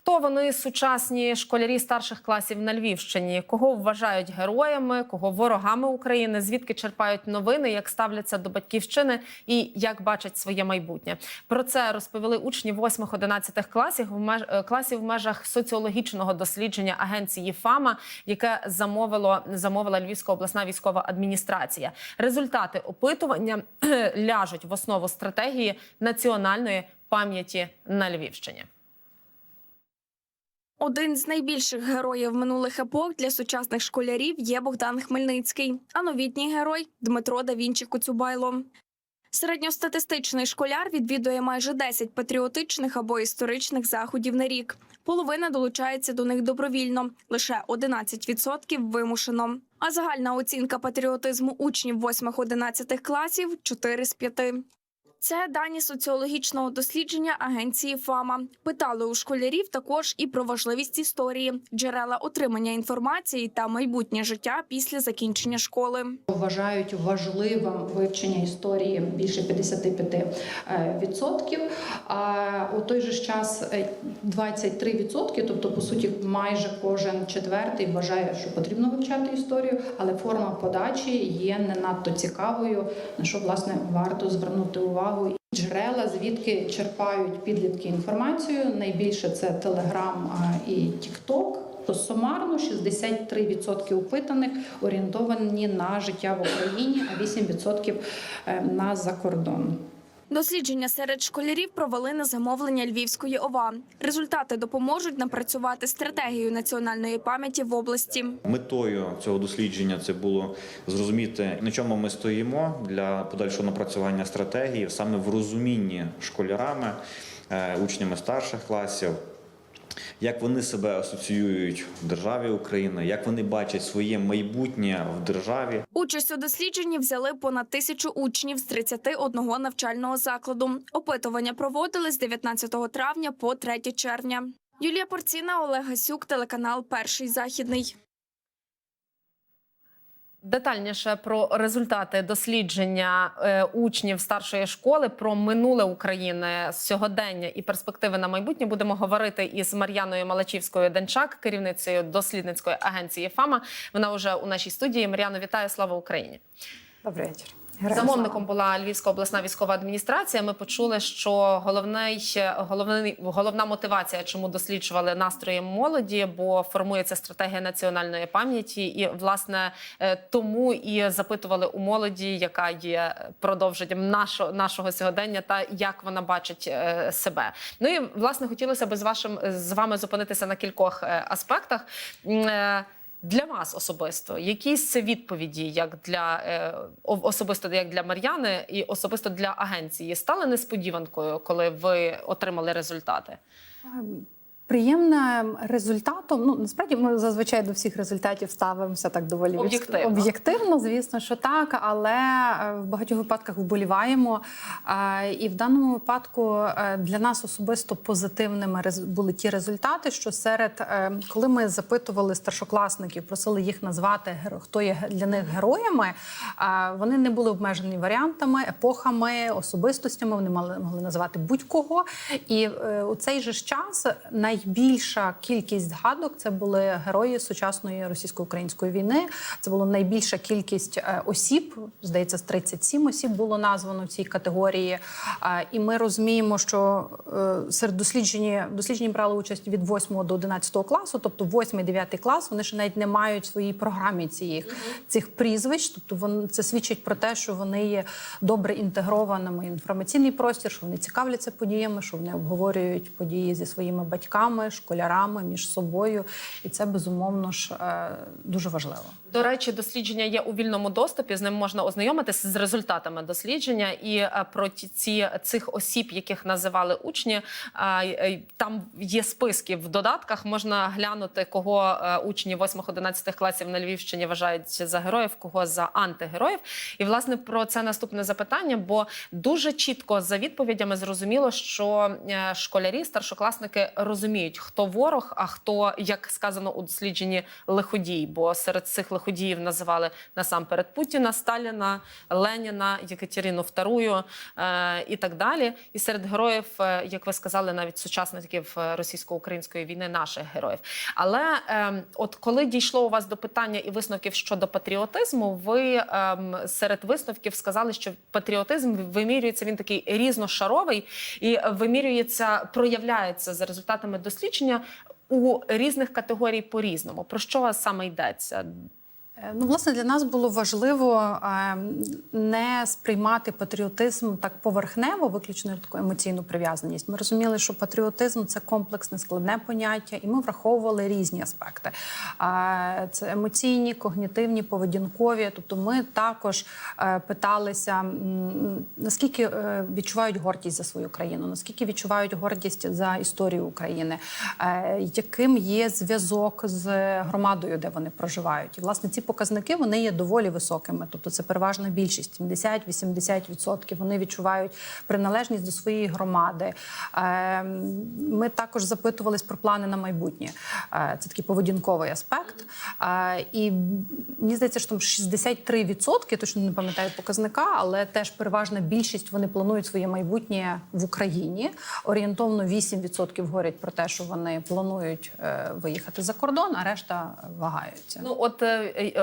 Хто вони сучасні школярі старших класів на Львівщині? Кого вважають героями, кого ворогами України? Звідки черпають новини, як ставляться до батьківщини і як бачать своє майбутнє? Про це розповіли учні 8-11 класів в меж е, класів в межах соціологічного дослідження агенції ФАМА, яке замовило замовила Львівська обласна військова адміністрація. Результати опитування ляжуть в основу стратегії національної пам'яті на Львівщині. Один з найбільших героїв минулих епох для сучасних школярів є Богдан Хмельницький, а новітній герой Дмитро да Вінчі Коцюбайло. Середньостатистичний школяр відвідує майже 10 патріотичних або історичних заходів на рік. Половина долучається до них добровільно, лише 11% вимушено. А загальна оцінка патріотизму учнів 8-11 класів 4 з 5. Це дані соціологічного дослідження агенції ФАМА. Питали у школярів також і про важливість історії, джерела отримання інформації та майбутнє життя після закінчення школи. Вважають важливим вивчення історії більше 55%. А у той же час е, 23%, тобто по суті майже кожен четвертий вважає, що потрібно вивчати історію, але форма подачі є не надто цікавою, на що власне варто звернути увагу. Джерела, звідки черпають підлітки інформацію. Найбільше це Телеграм і Тікток. То сумарно 63% опитаних орієнтовані на життя в Україні, а 8% на закордон. Дослідження серед школярів провели на замовлення Львівської ОВА. Результати допоможуть напрацювати стратегію національної пам'яті в області. Метою цього дослідження це було зрозуміти, на чому ми стоїмо для подальшого напрацювання стратегії, саме в розумінні школярами, е, учнями старших класів. Як вони себе асоціюють в державі Україна, як вони бачать своє майбутнє в державі? Участь у дослідженні взяли понад тисячу учнів з 31 навчального закладу. Опитування проводили з 19 травня по 3 червня. Юлія Порціна, Олег Гасюк, телеканал Перший західний. Детальніше про результати дослідження е, учнів старшої школи про минуле України сьогодення і перспективи на майбутнє будемо говорити із Мар'яною Малачівською Денчак, керівницею дослідницької агенції ФАМА. Вона вже у нашій студії. Мар'яно, вітаю! Слава Україні! Добрий вечір. Замовником була Львівська обласна військова адміністрація. Ми почули, що головний, головний головна мотивація, чому досліджували настрої молоді, бо формується стратегія національної пам'яті, і власне е, тому і запитували у молоді, яка є продовженням нашого нашого сьогодення, та як вона бачить е, себе. Ну і власне хотілося б з вашим з вами зупинитися на кількох е, аспектах. Для вас особисто якісь це відповіді, як для е, особисто як для Мар'яни, і особисто для агенції стали несподіванкою, коли ви отримали результати? Приємним результатом. Ну насправді ми зазвичай до всіх результатів ставимося так доволі Об'єктивно. об'єктивно, звісно, що так, але е, в багатьох випадках вболіваємо. Е, І в даному випадку е, для нас особисто позитивними були ті результати, що серед коли ми запитували старшокласників, просили їх назвати хто є для них героями. Вони не були обмежені варіантами, епохами, особистостями. Вони мали могли назвати будь-кого. І у цей же ж час найбільша кількість згадок це були герої сучасної російсько-української війни. Це була найбільша кількість е, осіб. Здається, з 37 осіб було названо в цій категорії. Е, І ми розуміємо, що е, серед досліджені досліджені брали участь від 8 до 11 класу, тобто 8-9 клас, вони ще навіть не мають в своїй програмі цих, цих прізвищ. Тобто вони це свідчить про те, що вони є добре інтегрованими в інформаційний простір, що вони цікавляться подіями, що вони обговорюють події зі своїми батьками, школярами між собою, і це безумовно ж е, дуже важливо. До речі, дослідження є у вільному доступі. З ним можна ознайомитися з результатами дослідження. І е, про ці цих осіб, яких називали учні, е, там є списки в додатках. Можна глянути, кого учні 8-11 класів на Львівщині вважають за героїв, кого за антигероїв. І власне про це наступне запитання. Бо дуже чітко за відповідями зрозуміло, що школярі, старшокласники розуміють. Розуміють, хто ворог, а хто, як сказано у дослідженні, лиходій. Бо серед цих лиходіїв називали насамперед Путіна, Сталіна, Леніна, Єкатерину II е, і так далі. І серед героїв, е, як ви сказали, навіть сучасників е, російсько-української війни, наших героїв. Але е, от коли дійшло у вас до питання і висновків щодо патріотизму, ви е, серед висновків сказали, що патріотизм вимірюється він такий різношаровий і вимірюється, проявляється за результатами дослідження у різних категорій по різному. Про що саме йдеться? Е, Ну, власне, для нас було важливо е, не сприймати патріотизм так поверхнево, виключно таку емоційну прив'язаність. Ми розуміли, що патріотизм це комплексне складне поняття, і ми враховували різні аспекти. Це емоційні, когнітивні, поведінкові. Тобто, ми також е, питалися, наскільки відчувають гордість за свою країну, наскільки відчувають гордість за історію України, яким є зв'язок з громадою, де вони проживають. І власне ці показники вони є доволі високими. Тобто це переважна більшість 70-80% Вони відчувають приналежність до своєї громади. Е, Ми також запитувались про плани на майбутнє. Е, Це такий поведінковий аспект. Е, І мені здається, що там 63%, точно не пам'ятаю показника, але теж переважна більшість вони планують своє майбутнє в Україні. Орієнтовно 8% говорять про те, що вони планують е, виїхати за кордон, а решта вагаються. Ну от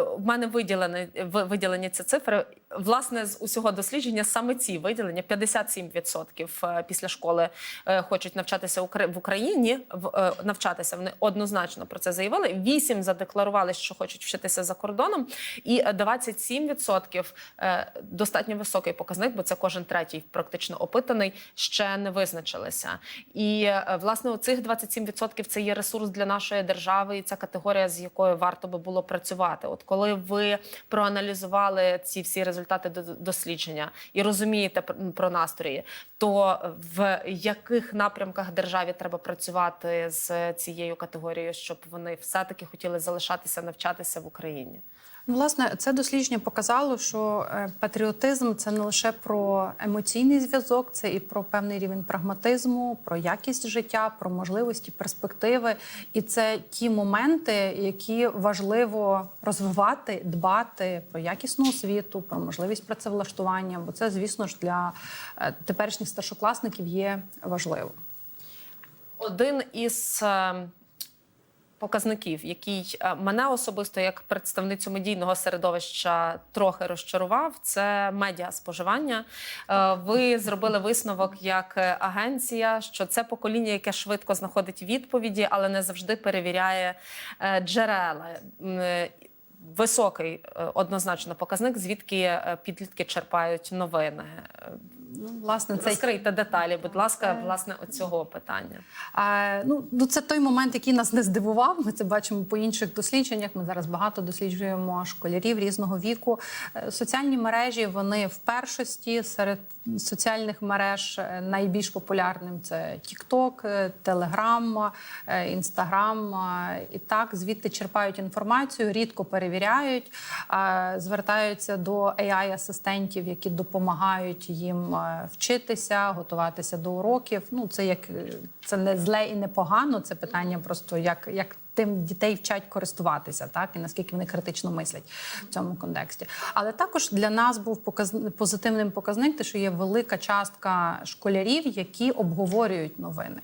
в мене виділені ви- виділені ці цифри. Власне, з усього дослідження саме ці виділення 57% е, після школи е, хочуть навчатися в Україні. Е, навчатися вони однозначно про це заявили. 8 задекларували, що хочуть вчитися за кордоном, і е, 27% е, достатньо високий показник, бо це кожен третій практично опитаний, ще не визначилися. І е, власне у цих 27% це є ресурс для нашої держави, і ця категорія, з якою варто би було працювати. От коли ви проаналізували ці всі результати до- дослідження і розумієте пр- про настрої, то в яких напрямках державі треба працювати з цією категорією, щоб вони все таки хотіли залишатися навчатися в Україні? Ну, власне, це дослідження показало, що е, патріотизм це не лише про емоційний зв'язок, це і про певний рівень прагматизму, про якість життя, про можливості, перспективи. І це ті моменти, які важливо розвивати, дбати про якісну освіту, про можливість працевлаштування. Бо це, звісно ж, для е, теперішніх старшокласників є важливо. Один із е, показників, який е, мене особисто як представницю медійного середовища трохи розчарував, це медіа споживання. Е, Ви зробили висновок як е, агенція, що це покоління, яке швидко знаходить відповіді, але не завжди перевіряє джерела. Високий однозначно показник, звідки підлітки черпають новини. Е, Ну, власне, це Розкрийте деталі, будь ласка, власне, оцього питання. А, ну, ну, це той момент, який нас не здивував. Ми це бачимо по інших дослідженнях. Ми зараз багато досліджуємо школярів різного віку. Е, Соціальні мережі вони в першості серед соціальних мереж е, найбільш популярним це TikTok, е, Telegram, е, Instagram. е, І так звідти черпають інформацію, рідко перевіряють, звертаються до AI-асистентів, які допомагають їм е, вчитися, готуватися до уроків. Ну це як е, це не зле і не погано. Це питання просто як, як тим дітей вчать користуватися, так? І наскільки вони критично мислять в цьому контексті. Але також для нас був показ... позитивним показник, те, що є велика частка школярів, які обговорюють новини.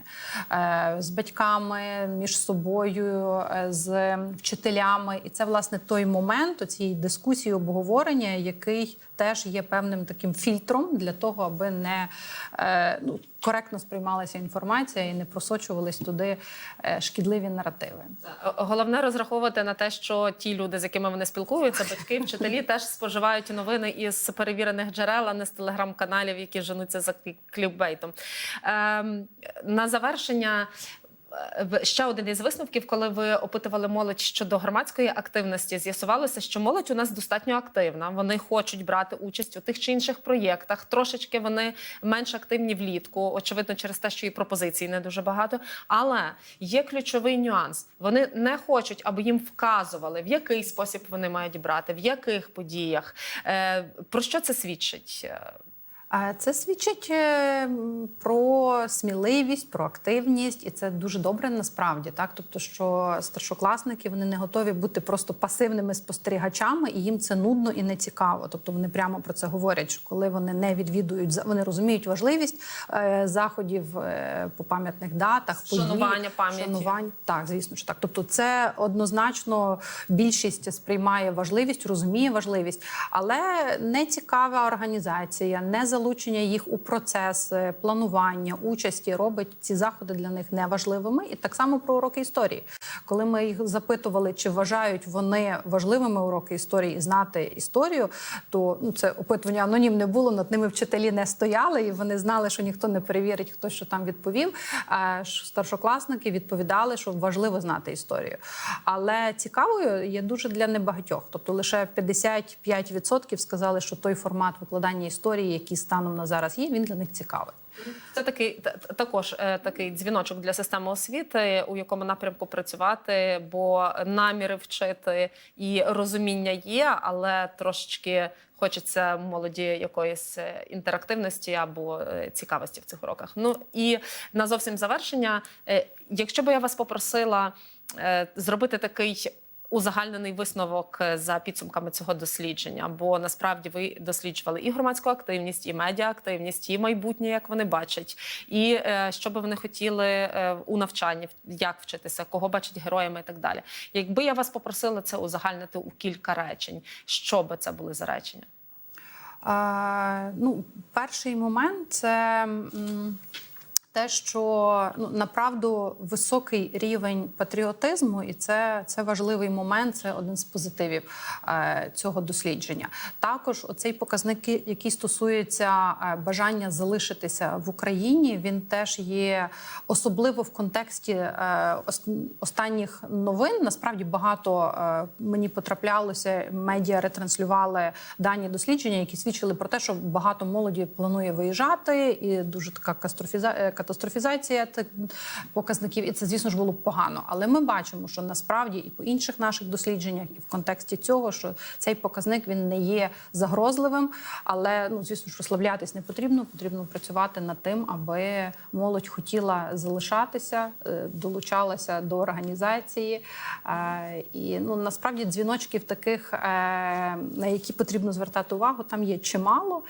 Е, з батьками між собою, е, з вчителями, і це власне той момент цієї дискусії, обговорення, який теж є певним таким фільтром для того, аби не е, ну, коректно сприймалася інформація і не просочувались туди е, шкідливі наративи. Головне розраховувати на те, що ті люди, з якими вони спілкуються, батьки, вчителі теж споживають новини із перевірених джерел, а не з телеграм-каналів, які женуться за клікбейтом. Ем, на завершення. Ще один із висновків, коли ви опитували молодь щодо громадської активності, з'ясувалося, що молодь у нас достатньо активна. Вони хочуть брати участь у тих чи інших проєктах. Трошечки вони менш активні влітку, очевидно, через те, що і пропозицій не дуже багато. Але є ключовий нюанс: вони не хочуть, аби їм вказували, в який спосіб вони мають брати, в яких подіях. Е, Про що це свідчить? Це свідчить е, про сміливість, про активність, і це дуже добре насправді. Так, тобто, що старшокласники вони не готові бути просто пасивними спостерігачами, і їм це нудно і не цікаво. Тобто вони прямо про це говорять. Що коли вони не відвідують вони розуміють важливість е, заходів е, по пам'ятних датах, Шанування пам'яті. шанування. Так, звісно ж так. Тобто, це однозначно більшість сприймає важливість, розуміє важливість, але не цікава організація, не залучення їх у процес планування, участі робить ці заходи для них неважливими. І так само про уроки історії. Коли ми їх запитували, чи вважають вони важливими уроки історії і знати історію, то ну це опитування анонімне було, над ними вчителі не стояли, і вони знали, що ніхто не перевірить, хто що там відповів. Старшокласники відповідали, що важливо знати історію. Але цікавою є дуже для небагатьох. Тобто лише 55% сказали, що той формат викладання історії, який станом на зараз є, він для них цікавий. Це такий та- та- також е, такий дзвіночок для системи освіти, у якому напрямку працювати, бо наміри вчити і розуміння є, але трошечки хочеться молоді якоїсь е, інтерактивності або е, цікавості в цих уроках. Ну і на зовсім завершення, якщо би я вас попросила зробити такий узагальнений висновок е, за підсумками цього дослідження, бо насправді ви досліджували і громадську активність, і медіаактивність, і майбутнє, як вони бачать, і е, що би вони хотіли е, у навчанні, як вчитися, кого бачать героями і так далі. Якби я вас попросила це узагальнити у кілька речень, що би це були за речення? А, ну, перший момент це м, те, що ну, направду високий рівень патріотизму, і це, це важливий момент, це один з позитивів е, цього дослідження. Також оцей показник, який стосується е, бажання залишитися в Україні, він теж є особливо в контексті е, останніх новин. Насправді багато е, мені потраплялося, медіа ретранслювали дані дослідження, які свідчили про те, що багато молоді планує виїжджати, і дуже така катастрофіза- е, катастрофізація тих показників. І це, звісно ж, було погано. Але ми бачимо, що насправді і по інших наших дослідженнях, і в контексті цього, що цей показник він не є загрозливим. Але ну, звісно ж, розслаблятись не потрібно. Потрібно працювати над тим, аби молодь хотіла залишатися, е, долучалася до організації. Е, І ну насправді дзвіночків таких, е, на які потрібно звертати увагу, там є чимало.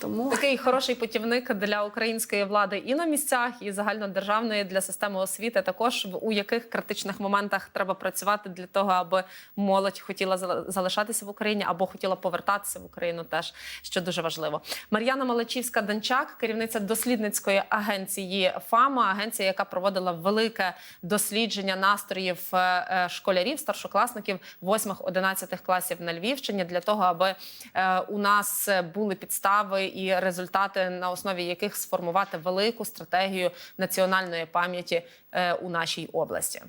Тому Такий хороший путівник для української влади і на місцях, і загальнодержавної для системи освіти. Також у яких критичних моментах треба працювати для того, аби молодь хотіла зал- залишатися в Україні або хотіла повертатися в Україну, теж що дуже важливо. Мар'яна Малачівська Данчак, керівниця дослідницької агенції ФАМА, агенція, яка проводила велике дослідження настроїв е, е, школярів, старшокласників 8-11 класів на Львівщині, для того, аби е, у нас були підстави і результати, на основі яких сформувати велику стратегію національної пам'яті е, у нашій області.